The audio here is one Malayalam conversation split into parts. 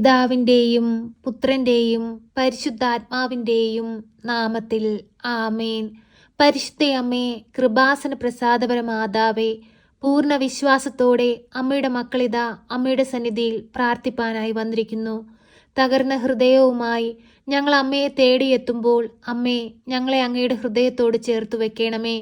പിതാവിന്റെയും പുത്രന്റെയും പരിശുദ്ധാത്മാവിന്റെയും നാമത്തിൽ ആമേൻ. പരിശുദ്ധയമ്മേ കൃപാസന പ്രസാദപര മാതാവേ പൂർണ വിശ്വാസത്തോടെ അമ്മയുടെ മക്കളിതാ അമ്മയുടെ സന്നിധിയിൽ പ്രാർത്ഥിപ്പാനായി വന്നിരിക്കുന്നു. തകർന്ന ഹൃദയവുമായി ഞങ്ങൾ അമ്മയെ തേടിയെത്തുമ്പോൾ അമ്മേ ഞങ്ങളെ അങ്ങയുടെ ഹൃദയത്തോട് ചേർത്ത് വെക്കണമേ.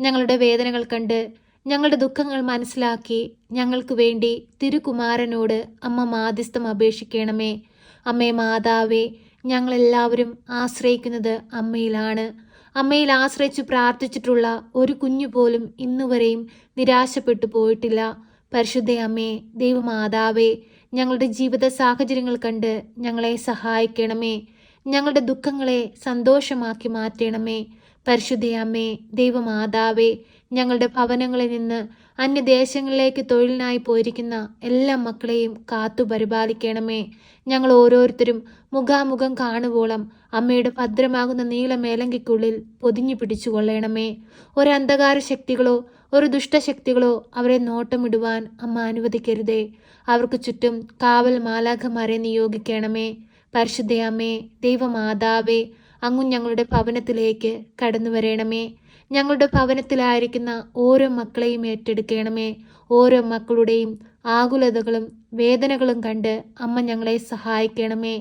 ഞങ്ങളുടെ വേദനകൾ കണ്ട് ഞങ്ങളുടെ ദുഃഖങ്ങൾ മനസ്സിലാക്കി ഞങ്ങൾക്ക് വേണ്ടി തിരുകുമാരനോട് അമ്മ മാധ്യസ്ഥം അപേക്ഷിക്കണമേ. അമ്മേ മാതാവേ ഞങ്ങളെല്ലാവരും ആശ്രയിക്കുന്നത് അമ്മയിലാണ്. അമ്മയിൽ ആശ്രയിച്ചു പ്രാർത്ഥിച്ചിട്ടുള്ള ഒരു കുഞ്ഞു പോലും ഇന്നുവരെയും നിരാശപ്പെട്ടു പോയിട്ടില്ല. പരിശുദ്ധ അമ്മേ ദൈവമാതാവേ ഞങ്ങളുടെ ജീവിത സാഹചര്യങ്ങൾ കണ്ട് ഞങ്ങളെ സഹായിക്കണമേ. ഞങ്ങളുടെ ദുഃഖങ്ങളെ സന്തോഷമാക്കി മാറ്റണമേ. പരിശുദ്ധ അമ്മേ ദൈവമാതാവേ ഞങ്ങളുടെ ഭവനങ്ങളിൽ നിന്ന് അന്യദേശങ്ങളിലേക്ക് തൊഴിലിനായി പോയിരിക്കുന്ന എല്ലാ മക്കളെയും കാത്തു പരിപാലിക്കണമേ. ഞങ്ങൾ ഓരോരുത്തരും മുഖാമുഖം കാണുവോളം അമ്മയുടെ ഭദ്രമാകുന്ന നീളമേലങ്കിക്കുള്ളിൽ പൊതിഞ്ഞു പിടിച്ചുകൊള്ളണമേ. ഒരു അന്ധകാര ശക്തികളോ ഒരു ദുഷ്ടശക്തികളോ അവരെ നോട്ടമിടുവാൻ അമ്മ അനുവദിക്കരുതേ. അവർക്ക് ചുറ്റും കാവൽ മാലാഖമാരെ നിയോഗിക്കണമേ. പരിശുദ്ധയമ്മേ ദൈവമാതാവേ അങ്ങും ഞങ്ങളുടെ ഭവനത്തിലേക്ക് കടന്നു വരണമേ ഞങ്ങളുടെ ഭവനത്തിലായിരിക്കുന്ന ഓരോ മക്കളെയും ഏറ്റെടുക്കണമേ. ഓരോ മക്കളുടെയും ആകുലതകളും വേദനകളും കണ്ട് അമ്മ ഞങ്ങളെ സഹായിക്കണമേ.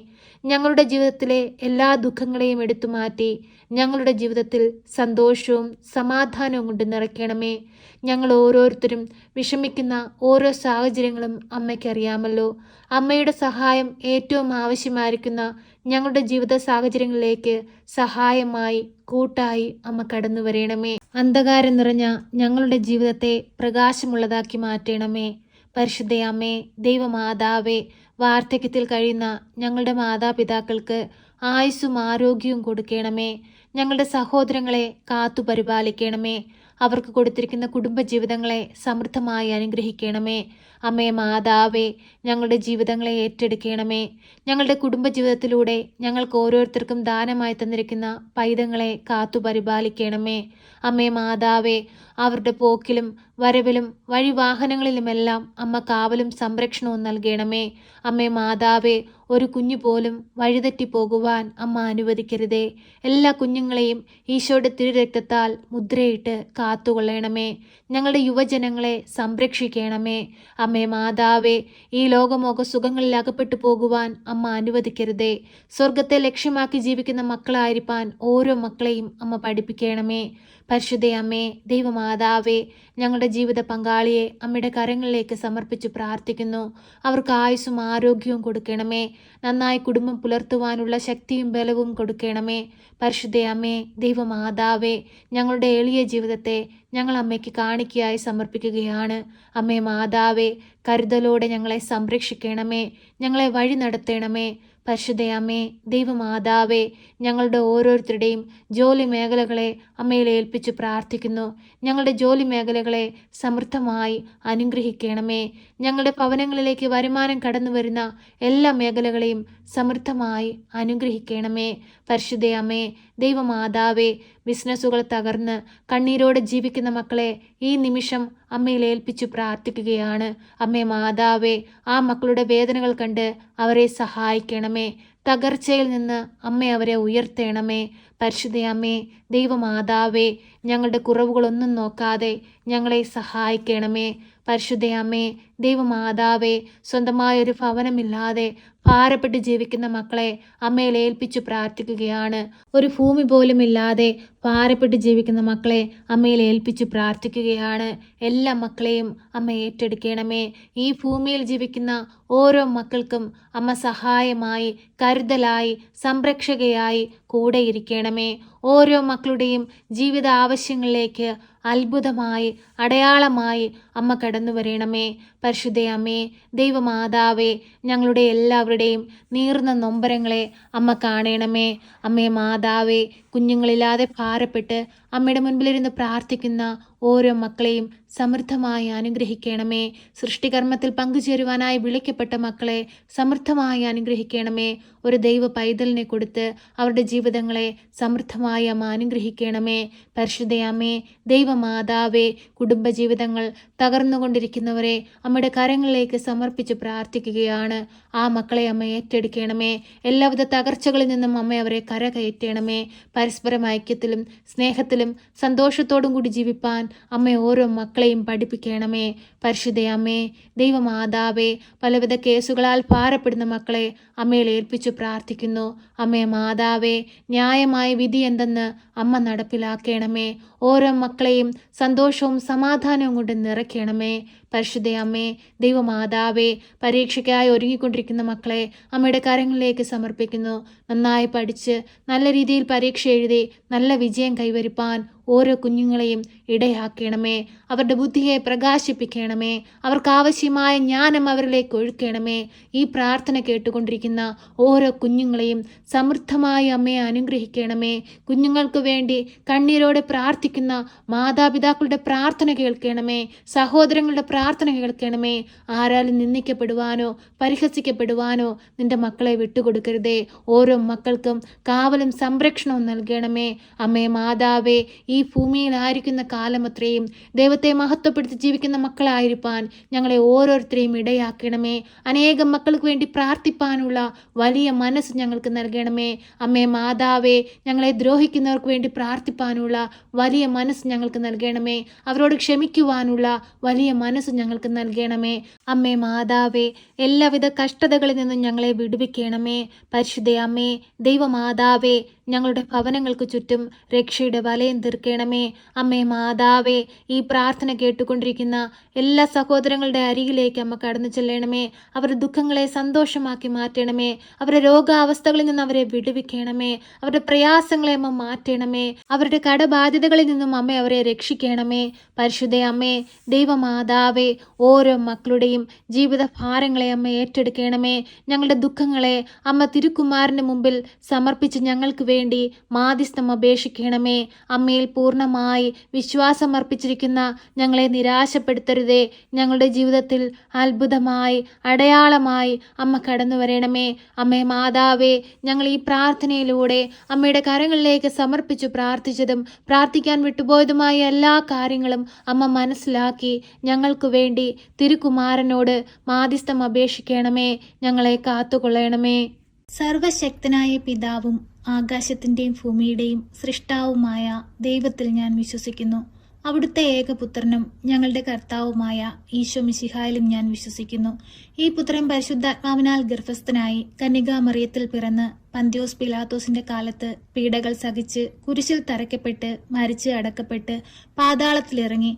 ഞങ്ങളുടെ ജീവിതത്തിലെ എല്ലാ ദുഃഖങ്ങളെയും എടുത്തു മാറ്റി ഞങ്ങളുടെ ജീവിതത്തിൽ സന്തോഷവും സമാധാനവും കൊണ്ട് നിറയ്ക്കണമേ. ഞങ്ങൾ ഓരോരുത്തരും വിഷമിക്കുന്ന ഓരോ സാഹചര്യങ്ങളും അമ്മയ്ക്കറിയാമല്ലോ അമ്മയുടെ സഹായം ഏറ്റവും ആവശ്യമായിരിക്കുന്ന ഞങ്ങളുടെ ജീവിത സാഹചര്യങ്ങളിലേക്ക് സഹായമായി കൂട്ടായി അമ്മ കടന്നു വരയണമേ അന്ധകാരം നിറഞ്ഞ ഞങ്ങളുടെ ജീവിതത്തെ പ്രകാശമുള്ളതാക്കി മാറ്റണമേ. പരിശുദ്ധയമ്മേ ദൈവമാതാവേ വാർദ്ധക്യത്തിൽ കഴിയുന്ന ഞങ്ങളുടെ മാതാപിതാക്കൾക്ക് ആയുസ്സും ആരോഗ്യവും കൊടുക്കണമേ. ഞങ്ങളുടെ സഹോദരങ്ങളെ കാത്തു പരിപാലിക്കണമേ. അവർക്ക് കൊടുത്തിരിക്കുന്ന കുടുംബജീവിതങ്ങളെ സമൃദ്ധമായി അനുഗ്രഹിക്കണമേ. അമ്മേ മാതാവേ ഞങ്ങളുടെ ജീവിതങ്ങളെ ഏറ്റെടുക്കണമേ. ഞങ്ങളുടെ കുടുംബജീവിതത്തിലൂടെ ഞങ്ങൾക്ക് ഓരോരുത്തർക്കും ദാനമായി തന്നിരിക്കുന്ന പൈതങ്ങളെ കാത്തു പരിപാലിക്കണമേ. അമ്മേ മാതാവേ അവരുടെ പോക്കിലും വരവിലും വഴിവാഹനങ്ങളിലുമെല്ലാം അമ്മ കാവലും സംരക്ഷണവും നൽകണമേ. അമ്മേ മാതാവേ ഒരു കുഞ്ഞു പോലും വഴിതെറ്റി പോകുവാൻ അമ്മ അനുവദിക്കരുതേ. എല്ലാ കുഞ്ഞുങ്ങളെയും ഈശോയുടെ തിരുരക്തത്താൽ മുദ്രയിട്ട് കാത്തുകൊള്ളണമേ. ഞങ്ങളുടെ യുവജനങ്ങളെ സംരക്ഷിക്കണമേ. അമ്മേ മാതാവേ ഈ ലോകമൊക്കെ സുഖങ്ങളിൽ അകപ്പെട്ടു പോകുവാൻ അമ്മ അനുവദിക്കരുതേ. സ്വർഗത്തെ ലക്ഷ്യമാക്കി ജീവിക്കുന്ന മക്കളായിരിക്കാൻ ഓരോ മക്കളെയും അമ്മ പഠിപ്പിക്കണമേ. പരിശുദ്ധ അമ്മേ ദൈവമാതാവേ ഞങ്ങളുടെ ജീവിത പങ്കാളിയെ അമ്മയുടെ കരങ്ങളിലേക്ക് സമർപ്പിച്ച് പ്രാർത്ഥിക്കുന്നു. അവർക്ക് ആയുസ്സും ആരോഗ്യവും കൊടുക്കണമേ. നന്നായി കുടുംബം പുലർത്തുവാനുള്ള ശക്തിയും ബലവും കൊടുക്കണമേ. പരിശുദ്ധയമ്മേ ദൈവമാതാവേ ഞങ്ങളുടെ എളിയ ജീവിതത്തെ ഞങ്ങൾ അമ്മയ്ക്ക് കാണിക്കയായി സമർപ്പിക്കുകയാണ്. അമ്മേ മാതാവേ കരുതലോടെ ഞങ്ങളെ സംരക്ഷിക്കണമേ. ഞങ്ങളെ വഴി നടത്തണമേ. പരിശുദ്ധയമ്മേ ദൈവമാതാവേ ഞങ്ങളുടെ ഓരോരുത്തരുടെയും ജോലി മേഖലകളെ അമ്മയിൽ ഏൽപ്പിച്ച് പ്രാർത്ഥിക്കുന്നു. ഞങ്ങളുടെ ജോലി മേഖലകളെ സമൃദ്ധമായി അനുഗ്രഹിക്കണമേ. ഞങ്ങളുടെ ഭവനങ്ങളിലേക്ക് വരുമാനം കടന്നു വരുന്ന എല്ലാ മേഖലകളെയും സമൃദ്ധമായി അനുഗ്രഹിക്കണമേ. പരിശുദ്ധയമ്മേ ദൈവമാതാവേ ബിസിനസ്സുകൾ തകർന്ന് കണ്ണീരോടെ ജീവിക്കുന്ന മക്കളെ ഈ നിമിഷം അമ്മയിൽ ഏൽപ്പിച്ചു പ്രാർത്ഥിക്കുകയാണ്. അമ്മേ മാതാവേ ആ മക്കളുടെ വേദനകൾ കണ്ട് അവരെ സഹായിക്കണമേ. തകർച്ചയിൽ നിന്ന് അമ്മ അവരെ ഉയർത്തേണമേ. പരിശുദ്ധയമ്മേ ദൈവമാതാവേ ഞങ്ങളുടെ കുറവുകളൊന്നും നോക്കാതെ ഞങ്ങളെ സഹായിക്കണമേ. പരിശുദ്ധ അമ്മേ ദൈവമാതാവേ സ്വന്തമായൊരു ഭവനമില്ലാതെ ഭാരപ്പെട്ട് ജീവിക്കുന്ന മക്കളെ അമ്മയിൽ ഏൽപ്പിച്ചു പ്രാർത്ഥിക്കുകയാണ്. ഒരു ഭൂമി പോലും ഇല്ലാതെ ഭാരപ്പെട്ട് ജീവിക്കുന്ന മക്കളെ അമ്മയിൽ ഏൽപ്പിച്ചു പ്രാർത്ഥിക്കുകയാണ്. എല്ലാ മക്കളെയും അമ്മ ഏറ്റെടുക്കണമേ. ഈ ഭൂമിയിൽ ജീവിക്കുന്ന ഓരോ മക്കൾക്കും അമ്മ സഹായമായി കരുതലായി സംരക്ഷകയായി കൂടെ ഇരിക്കണമേ. ഓരോ മക്കളുടെയും ജീവിത ആവശ്യങ്ങളിലേക്ക് അത്ഭുതമായി അടയാളമായി അമ്മ കടന്നു വരണമേ പരിശുദ്ധ അമ്മേ ദൈവമാതാവേ ഞങ്ങളുടെ എല്ലാവരുടെയും നീർന്ന നൊമ്പരങ്ങളെ അമ്മ കാണണമേ. അമ്മേ മാതാവേ കുഞ്ഞുങ്ങളില്ലാതെ ഭാരപ്പെട്ട് അമ്മയുടെ മുൻപിലിരുന്ന് പ്രാർത്ഥിക്കുന്ന ഓരോ മക്കളെയും സമൃദ്ധമായി അനുഗ്രഹിക്കണമേ. സൃഷ്ടികർമ്മത്തിൽ പങ്കുചേരുവാനായി വിളിക്കപ്പെട്ട മക്കളെ സമൃദ്ധമായി അനുഗ്രഹിക്കണമേ. ഒരു ദൈവ പൈതലിനെ കൊടുത്ത് അവരുടെ ജീവിതങ്ങളെ സമൃദ്ധമായി അമ്മ അനുഗ്രഹിക്കണമേ. പരിശുദ്ധയമ്മേ ദൈവമാതാവേ കുടുംബജീവിതങ്ങൾ തകർന്നുകൊണ്ടിരിക്കുന്നവരെ അമ്മയുടെ കരങ്ങളിലേക്ക് സമർപ്പിച്ച് പ്രാർത്ഥിക്കുകയാണ്. ആ മക്കളെ അമ്മ ഏറ്റെടുക്കണമേ. എല്ലാവിധ തകർച്ചകളിൽ നിന്നും അമ്മ അവരെ കരകയറ്റണമേ. പരസ്പരം ഐക്യത്തിലും സ്നേഹത്തിലും സന്തോഷത്തോടും കൂടി ജീവിപ്പാൻ അമ്മ ഓരോ മക്കളെയും പഠിപ്പിക്കണമേ. പരിശുദ്ധയമ്മേ ദൈവമാതാവേ പലവിധ കേസുകളാൽ ഭാരപ്പെടുന്ന മക്കളെ അമ്മയിൽ ഏൽപ്പിച്ചു പ്രാർത്ഥിക്കുന്നു. അമ്മേ മാതാവേ ന്യായമായ വിധി എന്തെന്ന് അമ്മ നടപ്പിലാക്കണമേ. ഓരോ മക്കളെയും സന്തോഷവും സമാധാനവും കൊണ്ട് നിറയ്ക്കണമേ. പരിശുദ്ധ അമ്മേ ദൈവമാതാവേ പരീക്ഷയ്ക്കായി ഒരുങ്ങിക്കൊണ്ടിരിക്കുന്ന മക്കളെ അമ്മയുടെ കരങ്ങളിലേക്ക് സമർപ്പിക്കുന്നു. നന്നായി പഠിച്ച് നല്ല രീതിയിൽ പരീക്ഷ എഴുതി നല്ല വിജയം കൈവരിപ്പാൻ ഓരോ കുഞ്ഞുങ്ങളെയും ഇടയാക്കണമേ. അവരുടെ ബുദ്ധിയെ പ്രകാശിപ്പിക്കണമേ. അവർക്ക് ആവശ്യമായ ജ്ഞാനം അവരിലേക്ക് ഒഴുക്കണമേ. ഈ പ്രാർത്ഥന കേട്ടുകൊണ്ടിരിക്കുന്ന ഓരോ കുഞ്ഞുങ്ങളെയും സമൃദ്ധമായി അമ്മയെ അനുഗ്രഹിക്കണമേ. കുഞ്ഞുങ്ങൾക്ക് വേണ്ടി കണ്ണീരോടെ പ്രാർത്ഥിക്കുന്ന മാതാപിതാക്കളുടെ പ്രാർത്ഥന കേൾക്കണമേ. സഹോദരങ്ങളുടെ പ്രാർത്ഥന കേൾക്കണമേ. ആരാലും നിന്ദിക്കപ്പെടുവാനോ പരിഹസിക്കപ്പെടുവാനോ നിന്റെ മക്കളെ വിട്ടുകൊടുക്കരുതേ. ഓരോ മക്കൾക്കും കാവലും സംരക്ഷണവും നൽകണമേ. അമ്മേ മാതാവേ ഈ ഭൂമിയിലായിരിക്കുന്ന കാലമത്രയും ദൈവത്തെ മഹത്വപ്പെടുത്തി ജീവിക്കുന്ന മക്കളായിരിക്കാൻ ഞങ്ങളെ ഓരോരുത്തരെയും ഇടയാക്കണമേ. അനേകം മക്കൾക്ക് വേണ്ടി പ്രാർത്ഥിപ്പാനുള്ള വലിയ മനസ്സ് ഞങ്ങൾക്ക് നൽകണമേ. അമ്മേ മാതാവേ ഞങ്ങളെ ദ്രോഹിക്കുന്നവർക്ക് വേണ്ടി പ്രാർത്ഥിപ്പാനുള്ള വലിയ മനസ്സ് ഞങ്ങൾക്ക് നൽകണമേ. അവരോട് ക്ഷമിക്കുവാനുള്ള വലിയ മനസ്സ് ഞങ്ങൾക്ക് നൽകണമേ. അമ്മേ മാതാവേ എല്ലാവിധ കഷ്ടതകളിൽ നിന്നും ഞങ്ങളെ വിടുവിക്കണമേ. പരിശുദ്ധ അമ്മേ ദൈവമാതാവേ ഞങ്ങളുടെ ഭവനങ്ങൾക്ക് ചുറ്റും രക്ഷയുടെ വലയം തീർക്കണമേ. അമ്മേ മാതാവേ ഈ പ്രാർത്ഥന കേട്ടുകൊണ്ടിരിക്കുന്ന എല്ലാ സഹോദരങ്ങളുടെ അരികിലേക്ക് അമ്മ കടന്നു ചെല്ലണമേ. അവരുടെ ദുഃഖങ്ങളെ സന്തോഷമാക്കി മാറ്റണമേ. അവരുടെ രോഗാവസ്ഥകളിൽ നിന്ന് അവരെ വിടുവിക്കണമേ. അവരുടെ പ്രയാസങ്ങളെ അമ്മ മാറ്റണമേ. അവരുടെ കടബാധ്യതകളിൽ നിന്നും അമ്മ അവരെ രക്ഷിക്കണമേ. പരിശുദ്ധ അമ്മേ ദൈവമാതാവേ ഓരോ മക്കളുടെയും ജീവിത ഭാരങ്ങളെ അമ്മ ഏറ്റെടുക്കണമേ. ഞങ്ങളുടെ ദുഃഖങ്ങളെ അമ്മ തിരുക്കുമാരന്റെ മുമ്പിൽ സമർപ്പിച്ച് ഞങ്ങൾക്ക് വേണ്ടി മാധ്യസ്ഥം അപേക്ഷിക്കണമേ. അമ്മയിൽ പൂർണമായി വിശ്വാസമർപ്പിച്ചിരിക്കുന്ന ഞങ്ങളെ നിരാശപ്പെടുത്തരുതേ. ഞങ്ങളുടെ ജീവിതത്തിൽ അത്ഭുതമായി അടയാളമായി അമ്മ കടന്നു വരണമേ. അമ്മേ മാതാവേ ഞങ്ങൾ ഈ പ്രാർത്ഥനയിലൂടെ അമ്മയുടെ കരങ്ങളിലേക്ക് സമർപ്പിച്ചു പ്രാർത്ഥിച്ചതും പ്രാർത്ഥിക്കാൻ വിട്ടുപോയതുമായ എല്ലാ കാര്യങ്ങളും അമ്മ മനസ്സിലാക്കി ഞങ്ങൾക്ക് വേണ്ടി തിരുകുമാരനോട് മാധ്യസ്ഥം അപേക്ഷിക്കണമേ. ഞങ്ങളെ കാത്തുകൊള്ളണമേ. സർവശക്തനായ പിതാവും ആകാശത്തിന്റെയും ഭൂമിയുടെയും സൃഷ്ടാവുമായ ദൈവത്തിൽ ഞാൻ വിശ്വസിക്കുന്നു. അവിടുത്തെ ഏകപുത്രനും ഞങ്ങളുടെ കർത്താവുമായ ഈശോ മിശിഹായിലും ഞാൻ വിശ്വസിക്കുന്നു. ഈ പുത്രൻ പരിശുദ്ധാത്മാവിനാൽ ഗർഭസ്ഥനായി കന്യകാമറിയത്തിൽ പിറന്ന് പന്ത്യോസ് പിലാത്തോസിന്റെ കാലത്ത് പീഡകൾ സഹിച്ച് കുരിശിൽ തറയ്ക്കപ്പെട്ട് മരിച്ച് അടക്കപ്പെട്ട് പാതാളത്തിലിറങ്ങി